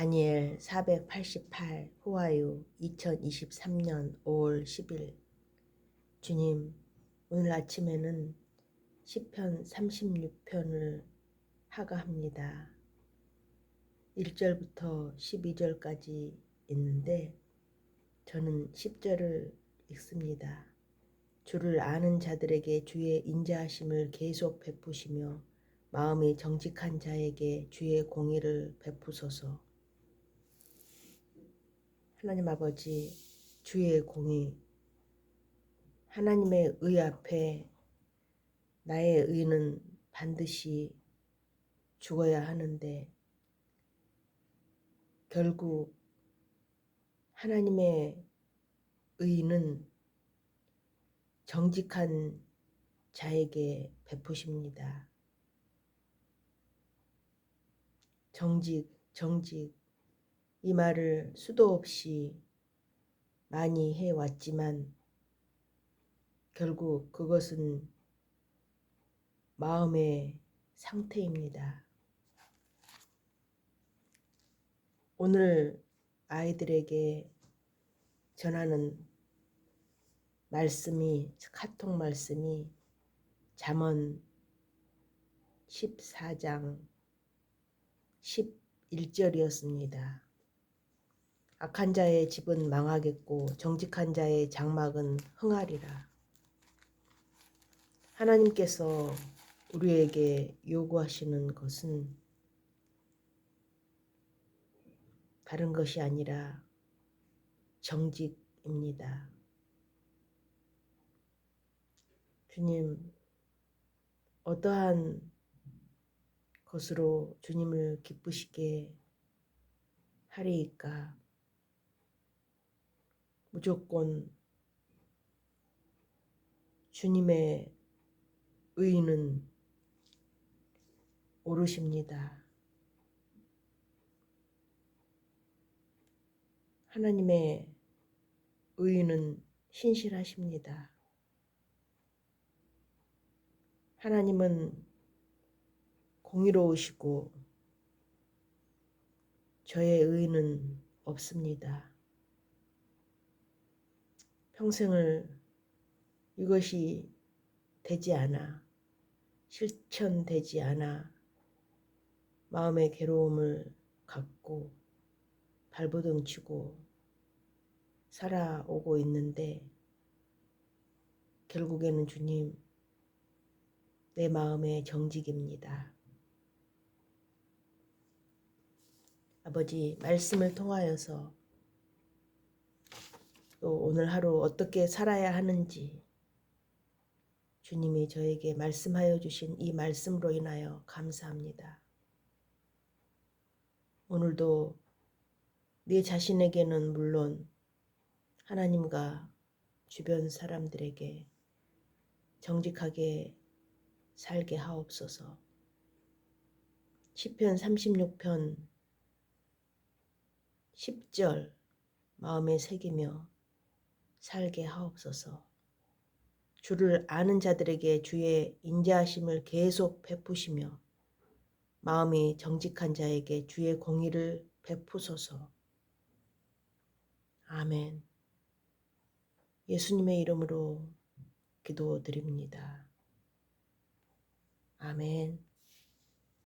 다니엘 488 후아유 2023년 5월 10일 주님 오늘 아침에는 시편 36편을 하가합니다. 1절부터 12절까지 있는데 저는 10절을 읽습니다. 주를 아는 자들에게 주의 인자하심을 계속 베푸시며 마음이 정직한 자에게 주의 공의를 베푸소서. 하나님 아버지 주의 공의 하나님의 의 앞에 나의 의는 반드시 죽어야 하는데 결국 하나님의 의는 정직한 자에게 베푸십니다. 정직, 정직 이 말을 수도 없이 많이 해왔지만 결국 그것은 마음의 상태입니다. 오늘 아이들에게 전하는 말씀이 카톡 말씀이 잠언 14장 11절이었습니다. 악한 자의 집은 망하겠고 정직한 자의 장막은 흥하리라. 하나님께서 우리에게 요구하시는 것은 다른 것이 아니라 정직입니다. 주님, 어떠한 것으로 주님을 기쁘시게 하리이까? 무조건 주님의 의는 오르십니다. 하나님의 의는 신실하십니다. 하나님은 공의로우시고 저의 의는 없습니다. 평생을 이것이 되지 않아 실천되지 않아 마음의 괴로움을 갖고 발버둥 치고 살아오고 있는데 결국에는 주님 내 마음의 정직입니다. 아버지 말씀을 통하여서 또 오늘 하루 어떻게 살아야 하는지 주님이 저에게 말씀하여 주신 이 말씀으로 인하여 감사합니다. 오늘도 네 자신에게는 물론 하나님과 주변 사람들에게 정직하게 살게 하옵소서. 시편 36편 10절 마음에 새기며 살게 하옵소서. 주를 아는 자들에게 주의 인자하심을 계속 베푸시며 마음이 정직한 자에게 주의 공의를 베푸소서. 아멘. 예수님의 이름으로 기도드립니다. 아멘.